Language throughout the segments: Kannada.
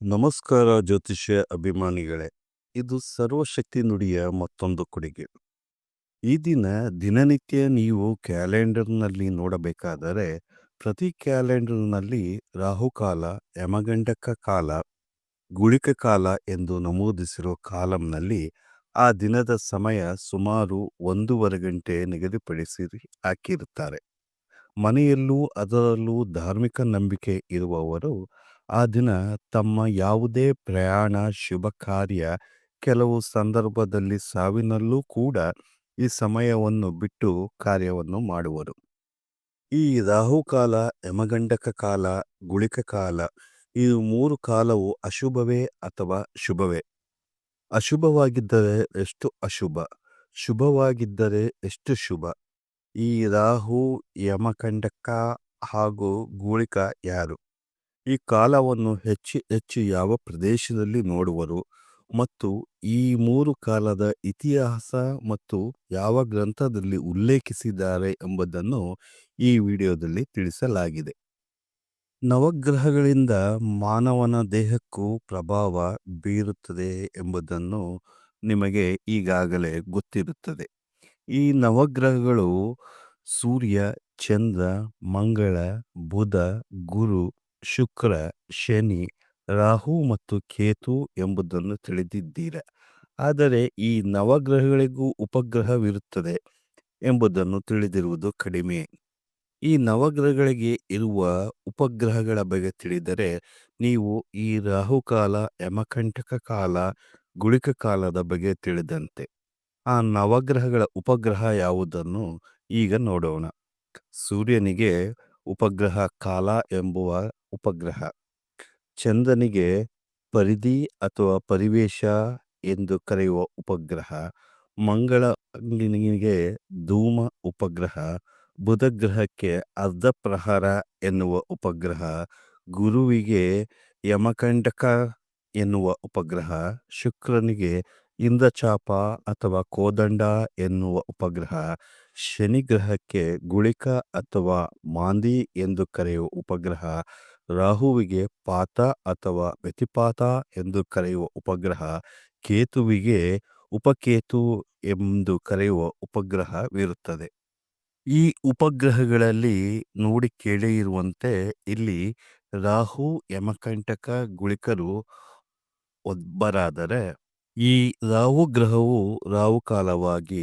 ನಮಸ್ಕಾರ ಜ್ಯೋತಿಷ್ಯ ಅಭಿಮಾನಿಗಳೇ, ಇದು ಸರ್ವಶಕ್ತಿ ನುಡಿಯ ಮತ್ತೊಂದು ಕೊಡುಗೆ. ಈ ದಿನ ದಿನನಿತ್ಯ ನೀವು ಕ್ಯಾಲೆಂಡರ್ನಲ್ಲಿ ನೋಡಬೇಕಾದರೆ, ಪ್ರತಿ ಕ್ಯಾಲೆಂಡರ್ನಲ್ಲಿ ರಾಹುಕಾಲ, ಯಮಗಂಡಕ ಕಾಲ, ಗುಳಿಕ ಕಾಲ ಎಂದು ನಮೂದಿಸಿರುವ ಕಾಲಂನಲ್ಲಿ ಆ ದಿನದ ಸಮಯ ಸುಮಾರು ಒಂದೂವರೆ ಗಂಟೆ ನಿಗದಿಪಡಿಸಿ ಹಾಕಿರುತ್ತಾರೆ. ಮನೆಯಲ್ಲೂ ಅದರಲ್ಲೂ ಧಾರ್ಮಿಕ ನಂಬಿಕೆ ಇರುವವರು ಆ ದಿನ ತಮ್ಮ ಯಾವುದೇ ಪ್ರಯಾಣ, ಶುಭ ಕಾರ್ಯ ಕೆಲವು ಸಂದರ್ಭದಲ್ಲಿ ಸಾವಿನಲ್ಲೂ ಕೂಡ ಈ ಸಮಯವನ್ನು ಬಿಟ್ಟು ಕಾರ್ಯವನ್ನು ಮಾಡುವರು. ಈ ರಾಹುಕಾಲ ಯಮಗಂಡಕ ಕಾಲ, ಗುಳಿಕ ಕಾಲ ಈ ಮೂರು ಕಾಲವು ಅಶುಭವೇ ಅಥವಾ ಶುಭವೇ? ಅಶುಭವಾಗಿದ್ದರೆ ಎಷ್ಟು ಅಶುಭ? ಶುಭವಾಗಿದ್ದರೆ ಎಷ್ಟು ಶುಭ? ಈ ರಾಹು ಯಮಕಂಡಕ ಹಾಗೂ ಗುಳಿಕ ಯಾರು? ಈ ಕಾಲವನ್ನು ಹೆಚ್ಚು ಹೆಚ್ಚು ಯಾವ ಪ್ರದೇಶದಲ್ಲಿ ನೋಡುವರು ಮತ್ತು ಈ ಮೂರು ಕಾಲದ ಇತಿಹಾಸ ಮತ್ತು ಯಾವ ಗ್ರಂಥದಲ್ಲಿ ಉಲ್ಲೇಖಿಸಿದ್ದಾರೆ ಎಂಬುದನ್ನು ಈ ವಿಡಿಯೋದಲ್ಲಿ ತಿಳಿಸಲಾಗಿದೆ. ನವಗ್ರಹಗಳಿಂದ ಮಾನವನ ದೇಹಕ್ಕೂ ಪ್ರಭಾವ ಬೀರುತ್ತದೆ ಎಂಬುದನ್ನು ನಿಮಗೆ ಈಗಾಗಲೇ ಗೊತ್ತಿರುತ್ತದೆ. ಈ ನವಗ್ರಹಗಳು ಸೂರ್ಯ, ಚಂದ್ರ, ಮಂಗಳ, ಬುಧ, ಗುರು ಶುಕ್ರ, ಶನಿ, ರಾಹು ಮತ್ತು ಕೇತು ಎಂಬುದನ್ನು ತಿಳಿದಿದ್ದೀರ. ಆದರೆ ಈ ನವಗ್ರಹಗಳಿಗೂ ಉಪಗ್ರಹವಿರುತ್ತದೆ ಎಂಬುದನ್ನು ತಿಳಿದಿರುವುದು ಕಡಿಮೆ. ಈ ನವಗ್ರಹಗಳಿಗೆ ಇರುವ ಉಪಗ್ರಹಗಳ ಬಗ್ಗೆ ತಿಳಿದರೆ ನೀವು ಈ ರಾಹುಕಾಲ ಯಮಕಂಟಕ ಕಾಲ, ಗುಳಿಕ ಕಾಲದ ಬಗ್ಗೆ ತಿಳಿದಂತೆ ಆ ನವಗ್ರಹಗಳ ಉಪಗ್ರಹ ಯಾವುದನ್ನು ಈಗ ನೋಡೋಣ. ಸೂರ್ಯನಿಗೆ ಉಪಗ್ರಹ ಕಾಲ ಎಂಬುವ ಉಪಗ್ರಹ. ಚಂದ್ರನಿಗೆ ಪರಿಧಿ ಅಥವಾ ಪರಿವೇಶ ಎಂದು ಕರೆಯುವ ಉಪಗ್ರಹ. ಮಂಗಳನಿಗೆ ಧೂಮ ಉಪಗ್ರಹ. ಬುಧ ಗ್ರಹಕ್ಕೆ ಅರ್ಧ ಪ್ರಹಾರ ಎನ್ನುವ ಉಪಗ್ರಹ. ಗುರುವಿಗೆ ಯಮಕಂಟಕ ಎನ್ನುವ ಉಪಗ್ರಹ. ಶುಕ್ರನಿಗೆ ಇಂದ್ರಚಾಪ ಅಥವಾ ಕೋದಂಡ ಎನ್ನುವ ಉಪಗ್ರಹ. ಶನಿ ಗ್ರಹಕ್ಕೆ ಗುಳಿಕ ಅಥವಾ ಮಾಂದಿ ಎಂದು ಕರೆಯುವ ಉಪಗ್ರಹ. ರಾಹುವಿಗೆ ಪಾತ ಅಥವಾ ವ್ಯತಿಪಾತ ಎಂದು ಕರೆಯುವ ಉಪಗ್ರಹ ಕೇತುವಿಗೆ ಉಪಕೇತು ಎಂದು ಕರೆಯುವ ಉಪಗ್ರಹವಿರುತ್ತದೆ ಈ ಉಪಗ್ರಹಗಳಲ್ಲಿ ನೋಡಿ ಕೇಳಿ ಇರುವಂತೆ ಇಲ್ಲಿ ರಾಹು, ಯಮಕಂಟಕ, ಗುಳಿಕರು ಒಬ್ಬರಾದರೆ ಈ ರಾಹು ಗ್ರಹವು ರಾಹುಕಾಲವಾಗಿ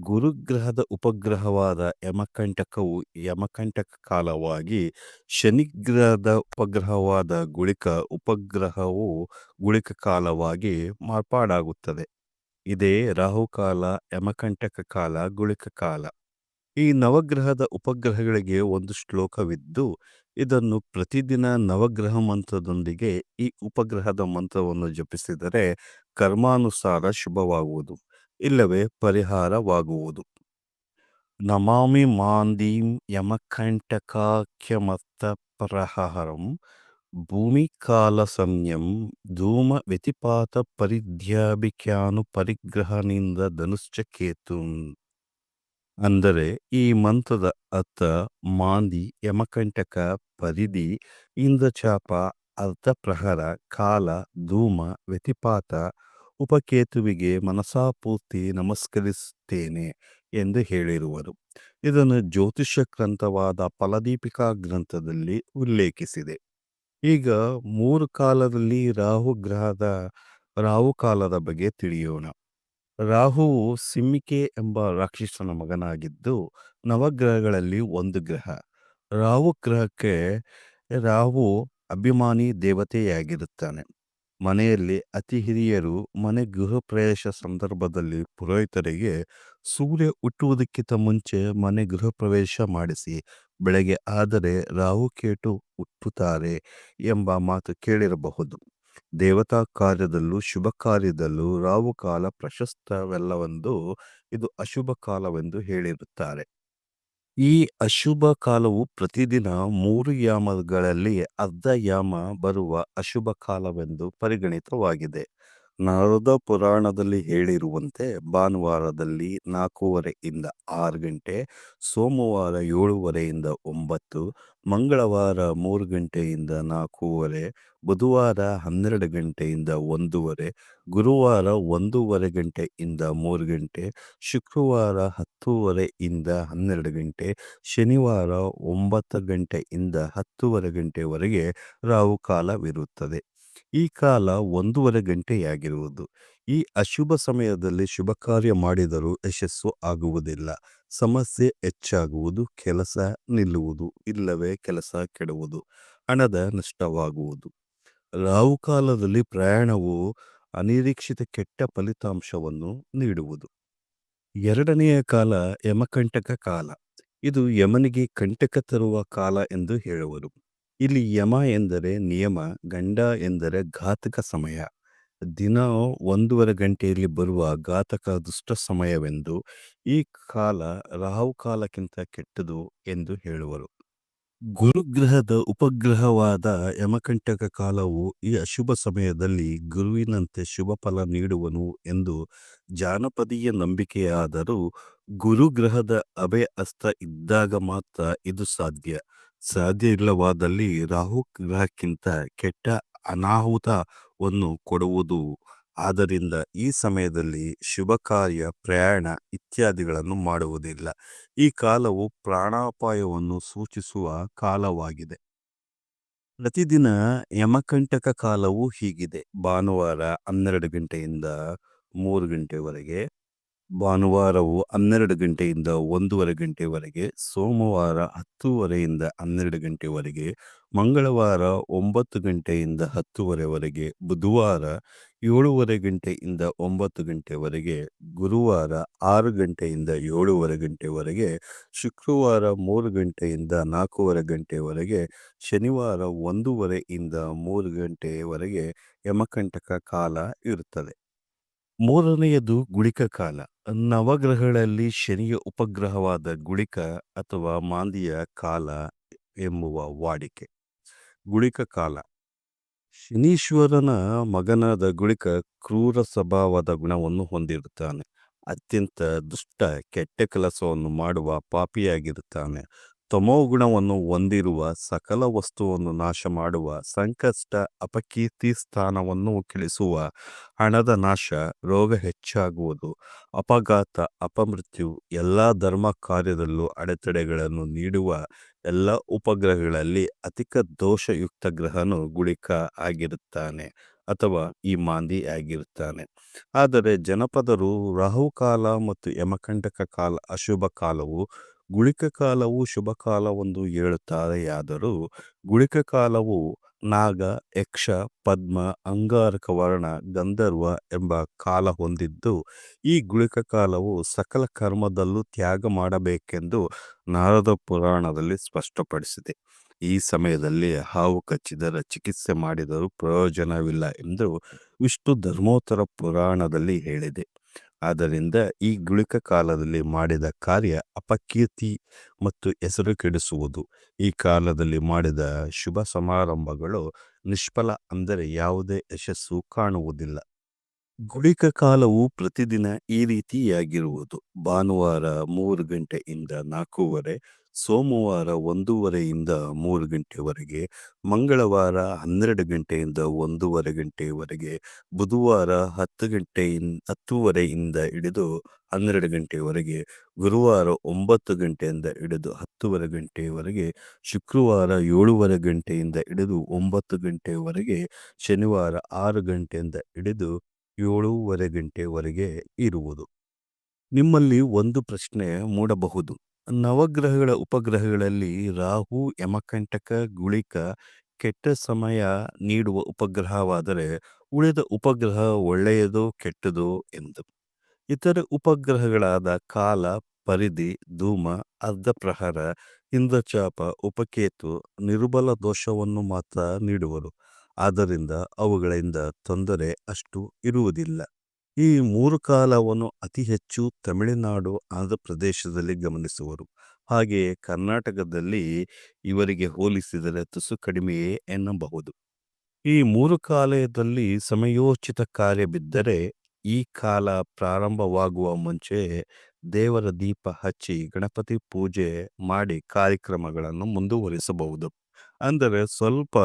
ಗುರುಗ್ರಹದ ಉಪಗ್ರಹವಾದ ಯಮಕಂಟಕವು ಯಮಕಂಟಕ ಕಾಲವಾಗಿ ಶನಿಗ್ರಹದ ಉಪಗ್ರಹವಾದ ಗುಳಿಕ ಉಪಗ್ರಹವು ಗುಳಿಕ ಕಾಲವಾಗಿ ಮಾರ್ಪಾಡಾಗುತ್ತದೆ. ಇದೇ ರಾಹುಕಾಲ ಯಮಕಂಟಕ ಕಾಲ, ಗುಳಿಕ ಕಾಲ. ಈ ನವಗ್ರಹದ ಉಪಗ್ರಹಗಳಿಗೆ ಒಂದು ಶ್ಲೋಕವಿದ್ದು ಇದನ್ನು ಪ್ರತಿದಿನ ನವಗ್ರಹ ಮಂತ್ರದೊಂದಿಗೆ ಈ ಉಪಗ್ರಹದ ಮಂತ್ರವನ್ನು ಜಪಿಸಿದರೆ ಕರ್ಮಾನುಸಾರ ಶುಭವಾಗುವುದು, ಇಲ್ಲವೇ ಪರಿಹಾರವಾಗುವುದು. ನಮಾಮಿ ಮಾಂದೀಂ ಯಮಕಂಟಕಾಖ್ಯಮರ್ಥ ಪ್ರಹರಂ ಭೂಮಿಕಾಲ ಸಂಯಂ ಧೂಮ ವ್ಯತಿಪಾತ ಪರಿಧ್ಯಾಭಿಕ್ಯಾನು ಪರಿಗ್ರಹನಿಂದ ಧನುಶ್ಚ ಕೇತುಂ. ಅಂದರೆ ಈ ಮಂತ್ರದ ಅರ್ಥ ಮಾಂದಿ, ಯಮಕಂಟಕ, ಪರಿಧಿ, ಇಂದ್ರಚಾಪ ಅರ್ಧಪ್ರಹರ ಕಾಲ, ಧೂಮ, ವ್ಯತಿಪಾತ, ಉಪಕೇತುವಿಗೆ ಮನಸಾಪೂರ್ತಿ ನಮಸ್ಕರಿಸುತ್ತೇನೆ ಎಂದು ಹೇಳಿರುವರು. ಇದನ್ನು ಜ್ಯೋತಿಷ್ಯ ಗ್ರಂಥವಾದ ಫಲದೀಪಿಕಾ ಗ್ರಂಥದಲ್ಲಿ ಉಲ್ಲೇಖಿಸಿದೆ. ಈಗ ಮೂರು ಕಾಲದಲ್ಲಿ ರಾಹು ಗ್ರಹದ, ರಾಹು ಕಾಲದ ಬಗ್ಗೆ ತಿಳಿಯೋಣ. ರಾಹುವು ಸಿಮ್ಮಿಕೆ ಎಂಬ ರಾಕ್ಷಸನ ಮಗನಾಗಿದ್ದು ನವಗ್ರಹಗಳಲ್ಲಿ ಒಂದು ಗ್ರಹ. ರಾಹು ಗ್ರಹಕ್ಕೆ ರಾಹು ಅಭಿಮಾನಿ ದೇವತೆಯಾಗಿರುತ್ತಾನೆ. ಮನೆಯಲ್ಲಿ ಅತಿ ಹಿರಿಯರು ಮನೆ ಗೃಹ ಪ್ರವೇಶ ಸಂದರ್ಭದಲ್ಲಿ ಪುರೋಹಿತರಿಗೆ ಸೂರ್ಯ ಹುಟ್ಟುವುದಕ್ಕಿಂತ ಮುಂಚೆ ಮನೆ ಗೃಹ ಪ್ರವೇಶ ಮಾಡಿಸಿ, ಬೆಳಗ್ಗೆ ಆದರೆ ರಾಹು ಕೇಟು ಹುಟ್ಟುತ್ತಾರೆ ಎಂಬ ಮಾತು ಕೇಳಿರಬಹುದು. ದೇವತಾ ಕಾರ್ಯದಲ್ಲೂ, ಶುಭ ಕಾರ್ಯದಲ್ಲೂ ರಾವು ಕಾಲ ಪ್ರಶಸ್ತವೆಲ್ಲವೆಂದು ಇದು ಅಶುಭ ಕಾಲವೆಂದು ಹೇಳಿರುತ್ತಾರೆ. ಈ ಅಶುಭ ಕಾಲವು ಪ್ರತಿದಿನ ಮೂರು ಯಾಮಗಳಲ್ಲಿ ಅರ್ಧ ಯಾಮ ಬರುವ ಅಶುಭ ಕಾಲವೆಂದು ಪರಿಗಣಿತವಾಗಿದೆ. ನಾರದ ಪುರಾಣದಲ್ಲಿ ಹೇಳಿರುವಂತೆ ಭಾನುವಾರದಲ್ಲಿ ನಾಲ್ಕೂವರೆಯಿಂದ ಆರು ಗಂಟೆ, ಸೋಮವಾರ ಏಳುವರೆಯಿಂದ ಒಂಬತ್ತು, ಮಂಗಳವಾರ ಮೂರು ಗಂಟೆಯಿಂದ ನಾಲ್ಕೂವರೆ, ಬುಧವಾರ ಹನ್ನೆರಡು ಗಂಟೆಯಿಂದ ಒಂದೂವರೆ, ಗುರುವಾರ ಒಂದೂವರೆ ಗಂಟೆಯಿಂದ ಮೂರು ಗಂಟೆ, ಶುಕ್ರವಾರ ಹತ್ತೂವರೆಯಿಂದ ಹನ್ನೆರಡು ಗಂಟೆ, ಶನಿವಾರ ಒಂಬತ್ತು ಗಂಟೆಯಿಂದ ಹತ್ತೂವರೆ ಗಂಟೆವರೆಗೆ ರಾಹುಕಾಲವಿರುತ್ತದೆ. ಈ ಕಾಲ ಒಂದೂವರೆ ಗಂಟೆಯಾಗಿರುವುದು ಈ ಅಶುಭ ಸಮಯದಲ್ಲಿ ಶುಭ ಕಾರ್ಯ ಮಾಡಿದರೂ ಯಶಸ್ಸು ಆಗುವುದಿಲ್ಲ. ಸಮಸ್ಯೆ ಹೆಚ್ಚಾಗುವುದು, ಕೆಲಸ ನಿಲ್ಲುವುದು, ಇಲ್ಲವೇ ಕೆಲಸ ಕೆಡುವುದು, ಹಣದ ನಷ್ಟವಾಗುವುದು. ರಾಹುಕಾಲದಲ್ಲಿ ಪ್ರಯಾಣವು ಅನಿರೀಕ್ಷಿತ ಕೆಟ್ಟ ಫಲಿತಾಂಶವನ್ನು ನೀಡುವುದು. ಎರಡನೆಯ ಕಾಲ ಯಮಕಂಟಕ ಕಾಲ. ಇದು ಯಮನಿಗೆ ಕಂಟಕ ತರುವ ಕಾಲ ಎಂದು ಹೇಳುವರು. ಇಲ್ಲಿ ಯಮ ಎಂದರೆ ನಿಯಮ, ಗಂಡ ಎಂದರೆ ಘಾತಕ ಸಮಯ. ದಿನ ಒಂದೂವರೆ ಗಂಟೆಯಲ್ಲಿ ಬರುವ ಘಾತಕ ದುಷ್ಟ ಸಮಯವೆಂದು ಈ ಕಾಲ ರಾಹು ಕಾಲಕ್ಕಿಂತ ಕೆಟ್ಟದು ಎಂದು ಹೇಳುವರು. ಗುರುಗ್ರಹದ ಉಪಗ್ರಹವಾದ ಯಮಕಂಟಕ ಕಾಲವು ಈ ಅಶುಭ ಸಮಯದಲ್ಲಿ ಗುರುವಿನಂತೆ ಶುಭ ಫಲ ನೀಡುವನು ಎಂದು ಜಾನಪದೀಯ ನಂಬಿಕೆಯಾದರೂ ಗುರುಗ್ರಹದ ಅಭಯ ಹಸ್ತ ಇದ್ದಾಗ ಮಾತ್ರ ಇದು ಸಾಧ್ಯ. ಸಾಧ್ಯ ಇಲ್ಲವಾದಲ್ಲಿ ರಾಹು ಗ್ರಹಕ್ಕಿಂತ ಕೆಟ್ಟ ಅನಾಹುತವನ್ನು ಕೊಡುವುದು. ಆದ್ದರಿಂದ ಈ ಸಮಯದಲ್ಲಿ ಶುಭ ಕಾರ್ಯ, ಪ್ರಯಾಣ ಇತ್ಯಾದಿಗಳನ್ನು ಮಾಡುವುದಿಲ್ಲ. ಈ ಕಾಲವು ಪ್ರಾಣಾಪಾಯವನ್ನು ಸೂಚಿಸುವ ಕಾಲವಾಗಿದೆ. ಪ್ರತಿದಿನ ಯಮಕಂಟಕ ಕಾಲವು ಹೀಗಿದೆ. ಭಾನುವಾರ ಹನ್ನೆರಡು ಗಂಟೆಯಿಂದ ಮೂರು ಗಂಟೆವರೆಗೆ ಭಾನುವಾರವು ಹನ್ನೆರಡು ಗಂಟೆಯಿಂದ ಒಂದೂವರೆ ಗಂಟೆವರೆಗೆ, ಸೋಮವಾರ ಹತ್ತೂವರೆಯಿಂದ ಹನ್ನೆರಡು ಗಂಟೆವರೆಗೆ, ಮಂಗಳವಾರ ಒಂಬತ್ತು ಗಂಟೆಯಿಂದ ಹತ್ತುವರೆವರೆಗೆ, ಬುಧವಾರ ಏಳೂವರೆ ಗಂಟೆಯಿಂದ ಒಂಬತ್ತು ಗಂಟೆವರೆಗೆ, ಗುರುವಾರ ಆರು ಗಂಟೆಯಿಂದ ಏಳೂವರೆ ಗಂಟೆವರೆಗೆ, ಶುಕ್ರವಾರ ಮೂರು ಗಂಟೆಯಿಂದ ನಾಲ್ಕೂವರೆ ಗಂಟೆವರೆಗೆ, ಶನಿವಾರ ಒಂದೂವರೆಯಿಂದ ಮೂರು ಗಂಟೆಯವರೆಗೆ ಯಮಕಂಟಕ ಕಾಲ ಇರುತ್ತದೆ. ಮೂರನೆಯದು ಗುಳಿಕ ಕಾಲ ನವಗ್ರಹಗಳಲ್ಲಿ ಶನಿಯ ಉಪಗ್ರಹವಾದ ಗುಳಿಕ ಅಥವಾ ಮಾಂದಿಯ ಕಾಲ ಎಂಬುವ ವಾಡಿಕೆ. ಗುಳಿಕ ಕಾಲ. ಶನೀಶ್ವರನ ಮಗನಾದ ಗುಳಿಕ ಕ್ರೂರ ಸ್ವಭಾವದ ಗುಣವನ್ನು ಹೊಂದಿರುತ್ತಾನೆ. ಅತ್ಯಂತ ದುಷ್ಟ ಕೆಟ್ಟ ಕೆಲಸವನ್ನು ಮಾಡುವ ಪಾಪಿಯಾಗಿರುತ್ತಾನೆ. ತಮೋ ಗುಣವನ್ನು ಹೊಂದಿರುವ ಸಕಲ ವಸ್ತುವನ್ನು ನಾಶ ಮಾಡುವ ಸಂಕಷ್ಟ, ಅಪಕೀರ್ತಿ ಸ್ಥಾನವನ್ನು ಕೆಳಿಸುವ ಹಣದ ನಾಶ, ರೋಗ ಹೆಚ್ಚಾಗುವುದು, ಅಪಘಾತ, ಅಪಮೃತ್ಯು ಎಲ್ಲ ಧರ್ಮ ಕಾರ್ಯದಲ್ಲೂ ಅಡೆತಡೆಗಳನ್ನು ನೀಡುವ ಎಲ್ಲ ಉಪಗ್ರಹಗಳಲ್ಲಿ ಅಧಿಕ ದೋಷಯುಕ್ತ ಗ್ರಹನು ಗುಳಿಕ ಆಗಿರುತ್ತಾನೆ ಅಥವಾ ಈ ಮಾಂದಿ ಆಗಿರುತ್ತಾನೆ. ಆದರೆ ಜನಪದರು ರಾಹುಕಾಲ ಮತ್ತು ಯಮಕಂಟಕ ಕಾಲ ಅಶುಭ ಕಾಲವು ಗುಳಿಕ ಕಾಲವು ಶುಭ ಕಾಲವೆಂದು ಹೇಳುತ್ತಾರೆಯಾದರೂ ಗುಳಿಕ ಕಾಲವು ನಾಗ, ಯಕ್ಷ, ಪದ್ಮ, ಅಂಗಾರಕ ವರ್ಣ, ಗಂಧರ್ವ ಎಂಬ ಕಾಲ ಹೊಂದಿದ್ದು ಈ ಗುಳಿಕ ಕಾಲವು ಸಕಲ ಕರ್ಮದಲ್ಲೂ ತ್ಯಾಗ ಮಾಡಬೇಕೆಂದು ನಾರದ ಪುರಾಣದಲ್ಲಿ ಸ್ಪಷ್ಟಪಡಿಸಿದೆ. ಈ ಸಮಯದಲ್ಲಿ ಹಾವು ಕಚ್ಚಿದರೆ ಚಿಕಿತ್ಸೆ ಮಾಡಿದರೂ ಪ್ರಯೋಜನವಿಲ್ಲ ಎಂದು ವಿಷ್ಣು ಧರ್ಮೋತ್ತರ ಪುರಾಣದಲ್ಲಿ ಹೇಳಿದೆ. ಆದ್ದರಿಂದ ಈ ಗುಳಿಕ ಕಾಲದಲ್ಲಿ ಮಾಡಿದ ಕಾರ್ಯ ಅಪಕೀರ್ತಿ ಮತ್ತು ಹೆಸರು ಕೆಡಿಸುವುದು ಈ ಕಾಲದಲ್ಲಿ ಮಾಡಿದ ಶುಭ ಸಮಾರಂಭಗಳು ನಿಷ್ಫಲ ಅಂದರೆ ಯಾವುದೇ ಯಶಸ್ಸು ಕಾಣುವುದಿಲ್ಲ. ಗುಳಿಕ ಕಾಲವು ಪ್ರತಿದಿನ ಈ ರೀತಿಯಾಗಿರುವುದು. ಭಾನುವಾರ ಮೂರು ಗಂಟೆಯಿಂದ ನಾಲ್ಕೂವರೆ, ಸೋಮವಾರ ಒಂದೂವರೆಯಿಂದ ಮೂರು ಗಂಟೆವರೆಗೆ, ಮಂಗಳವಾರ ಹನ್ನೆರಡು ಗಂಟೆಯಿಂದ ಒಂದೂವರೆ ಗಂಟೆವರೆಗೆ, ಬುಧವಾರ ಹತ್ತು ಗಂಟೆಯಿಂದ ಹತ್ತೂವರೆಯಿಂದ ಹಿಡಿದು ಹನ್ನೆರಡು ಗಂಟೆಯವರೆಗೆ ಗುರುವಾರ ಒಂಬತ್ತು ಗಂಟೆಯಿಂದ ಹಿಡಿದು ಹತ್ತುವರೆ ಗಂಟೆವರೆಗೆ, ಶುಕ್ರವಾರ ಏಳೂವರೆ ಗಂಟೆಯಿಂದ ಹಿಡಿದು ಒಂಬತ್ತು ಗಂಟೆವರೆಗೆ, ಶನಿವಾರ ಆರು ಗಂಟೆಯಿಂದ ಹಿಡಿದು ಏಳೂವರೆ ಗಂಟೆವರೆಗೆ ಇರುವುದು. ನಿಮ್ಮಲ್ಲಿ ಒಂದು ಪ್ರಶ್ನೆ ಮೂಡಬಹುದು. ನವಗ್ರಹಗಳ ಉಪಗ್ರಹಗಳಲ್ಲಿ ರಾಹು, ಯಮಕಂಟಕ, ಗುಳಿಕ ಕೆಟ್ಟ ಸಮಯ ನೀಡುವ ಉಪಗ್ರಹವಾದರೆ ಉಳಿದ ಉಪಗ್ರಹ ಒಳ್ಳೆಯದೋ ಕೆಟ್ಟದೋ ಎಂದು. ಇತರ ಉಪಗ್ರಹಗಳಾದ ಕಾಲ, ಪರಿಧಿ, ಧೂಮ, ಅರ್ಧ ಪ್ರಹರ, ಇಂದ್ರಚಾಪ, ಉಪಕೇತು, ನಿರ್ಬಲ ದೋಷವನ್ನು ಮಾತ್ರ ನೀಡುವರು. ಆದ್ದರಿಂದ ಅವುಗಳಿಂದ ತೊಂದರೆ ಅಷ್ಟು ಇರುವುದಿಲ್ಲ. ಈ ಮೂರು ಕಾಲವನ್ನು ಅತಿ ಹೆಚ್ಚು ತಮಿಳುನಾಡು ಆಂಧ್ರ ಪ್ರದೇಶದಲ್ಲಿ ಗಮನಿಸುವರು. ಹಾಗೆಯೇ ಕರ್ನಾಟಕದಲ್ಲಿ ಇವರಿಗೆ ಹೋಲಿಸಿದರೆ ತುಸು ಕಡಿಮೆಯೇ ಎನ್ನಬಹುದು. ಈ ಮೂರು ಕಾಲದಲ್ಲಿ ಸಮಯೋಚಿತ ಕಾರ್ಯ ಬಿದ್ದರೆ ಈ ಕಾಲ ಪ್ರಾರಂಭವಾಗುವ ಮುಂಚೆ ದೇವರ ದೀಪ ಹಚ್ಚಿ ಗಣಪತಿ ಪೂಜೆ ಮಾಡಿ ಕಾರ್ಯಕ್ರಮಗಳನ್ನು ಮುಂದುವರಿಸಬಹುದು. ಅಂದರೆ ಸ್ವಲ್ಪ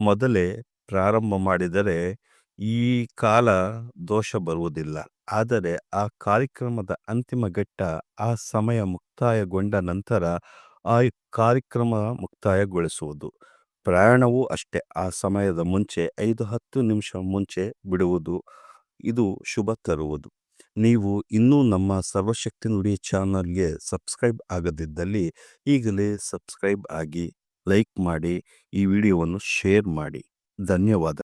ಮೊದಲೇ ಪ್ರಾರಂಭ ಮಾಡಿದರೆ ಈ ಕಾಲ ದೋಷ ಬರುವುದಿಲ್ಲ. ಆದರೆ ಆ ಕಾರ್ಯಕ್ರಮದ ಅಂತಿಮ ಘಟ್ಟ ಆ ಸಮಯ ಮುಕ್ತಾಯಗೊಂಡ ನಂತರ ಆ ಕಾರ್ಯಕ್ರಮ ಮುಕ್ತಾಯಗೊಳಿಸುವುದು. ಪ್ರಯಾಣವೂ ಅಷ್ಟೇ, ಆ ಸಮಯದ ಮುಂಚೆ ಐದು ಹತ್ತು ನಿಮಿಷ ಮುಂಚೆ ಬಿಡುವುದು ಇದು ಶುಭ ತರುವುದು. ನೀವು ಇನ್ನೂ ನಮ್ಮ ಸರ್ವಶಕ್ತಿ ನುಡಿ ಚಾನಲ್ಗೆ ಸಬ್ಸ್ಕ್ರೈಬ್ ಆಗದಿದ್ದಲ್ಲಿ ಈಗಲೇ ಸಬ್ಸ್ಕ್ರೈಬ್ ಆಗಿ ಲೈಕ್ ಮಾಡಿ ಈ ವಿಡಿಯೋವನ್ನು ಶೇರ್ ಮಾಡಿ. ಧನ್ಯವಾದ.